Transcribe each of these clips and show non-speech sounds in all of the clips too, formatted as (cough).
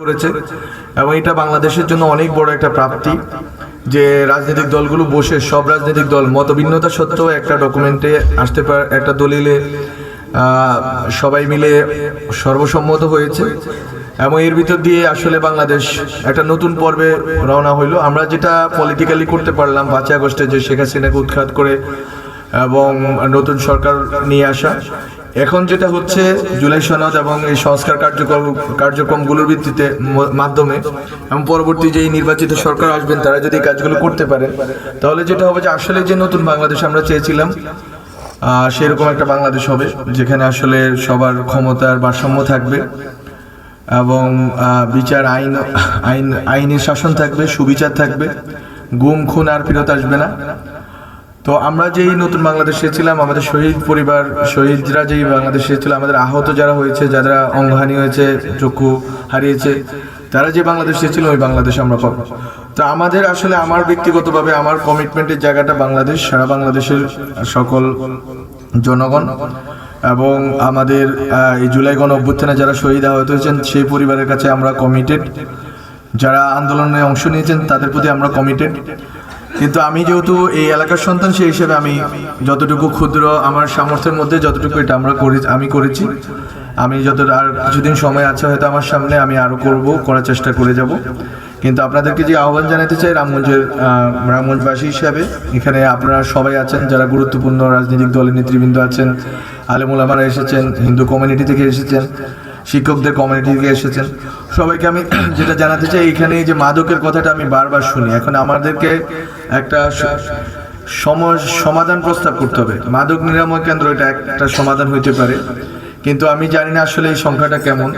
করেছে। এবং এটা বাংলাদেশের জন্য অনেক বড় একটা প্রাপ্তি যে রাজনৈতিক দলগুলো বসে, সব রাজনৈতিক দল মতভিন্নতা সত্ত্বেও একটা ডকুমেন্টে আসতে পারে, একটা দলিলে সবাই মিলে সর্বসম্মত হয়েছে। এবং এর ভিতর দিয়ে আসলে বাংলাদেশ একটা নতুন পর্বে রওনা হইল। আমরা যেটা পলিটিক্যালি করতে পারলাম পাঁচই আগস্টে যে শেখ হাসিনাকে উৎখাত করে এবং নতুন সরকার নিয়ে আসা। এখন যেটা হচ্ছে, জুলাই সনদ এবং এই সংস্কার কার্যক্রম, কার্যক্রমগুলোর ভিত্তিতে মাধ্যমে এবং পরবর্তী যে নির্বাচিত সরকার আসবেন, তারা যদি কাজগুলো করতে পারে তাহলে যেটা হবে যে আসলে যে নতুন বাংলাদেশ আমরা চেয়েছিলাম সেরকম একটা বাংলাদেশ হবে, যেখানে আসলে সবার ক্ষমতার ভারসাম্য থাকবে এবং বিচার আইন আইন, আইনের শাসন থাকবে, সুবিচার থাকবে, গুম, খুন, আর ফেরত আসবে না। তো আমরা যেই নতুন বাংলাদেশে ছিলাম, আমাদের শহীদ পরিবার, শহীদরা যেই বাংলাদেশে ছিল, আমাদের আহত যারা হয়েছে, যারা অঙ্গহানি হয়েছে, চক্ষু হারিয়েছে, তারা যে বাংলাদেশে ছিল, ওই বাংলাদেশ আমরা পাবো। তো আমাদের আসলে আমার ব্যক্তিগতভাবে, আমার কমিটমেন্টের জায়গাটা বাংলাদেশ, সারা বাংলাদেশের সকল জনগণ এবং আমাদের এই জুলাই গণ অভ্যুত্থানে যারা শহীদ আহত হয়েছেন, সেই পরিবারের কাছে আমরা কমিটেড যারা আন্দোলনে অংশ নিয়েছেন, তাদের প্রতি আমরা কমিটেড কিন্তু আমি যেহেতু এই এলাকার সন্তান, সেই হিসেবে আমি যতটুকু ক্ষুদ্র আমার সামর্থ্যের মধ্যে যতটুকু এটা আমরা করি আমি করেছি, আমি যত আর কিছুদিন সময় আছে, হয়তো আমার সামনে আমি আরও করব, করার চেষ্টা করে যাব। কিন্তু আপনাদেরকে যে আহ্বান জানাতে চাই, রামগঞ্জের রামগঞ্জবাসী হিসাবে, এখানে আপনারা সবাই আছেন, যারা গুরুত্বপূর্ণ রাজনৈতিক দলের নেতৃবৃন্দ আছেন, আলেমুল আমারা এসেছেন, হিন্দু কমিউনিটি থেকে এসেছেন। শিক্ষকদের কমিউনিটি থেকে এসেছেন। সবাইকে আমি (clears throat) যেটা জানাতে চাই এখানে যে মাদকের কথাটা আমি বারবার শুনি। এখন আমাদেরকে একটা সম- সমাধান প্রস্তাব করতে হবে। মাদক নিরাময় কেন্দ্র, এটা একটা সমাধান হইতে পারে। কিন্তু আমি জানি না আসলে এই সংখ্যাটা কেমন।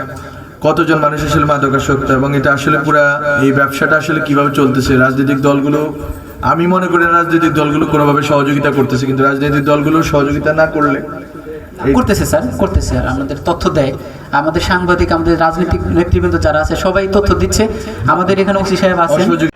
কতজন মানুষ আসলে মাদকাসক্ত, এবং এটা আসলে পুরা এই ব্যবসাটা আসলে কীভাবে চলতেছে? রাজনৈতিক দলগুলো, আমি মনে করি রাজনৈতিক দলগুলো কোনোভাবে সহযোগিতা করতেছে, কিন্তু রাজনৈতিক দলগুলো সহযোগিতা না করলে করতেছে স্যার করতেছে। আমাদের তথ্য দেয়। আমাদের সাংবাদিক আমাদের রাজনৈতিক নেতৃবৃন্দ যারা আছে সবাই তথ্য দিচ্ছে। আমাদের এখানে ওসি সাহেব আছেন।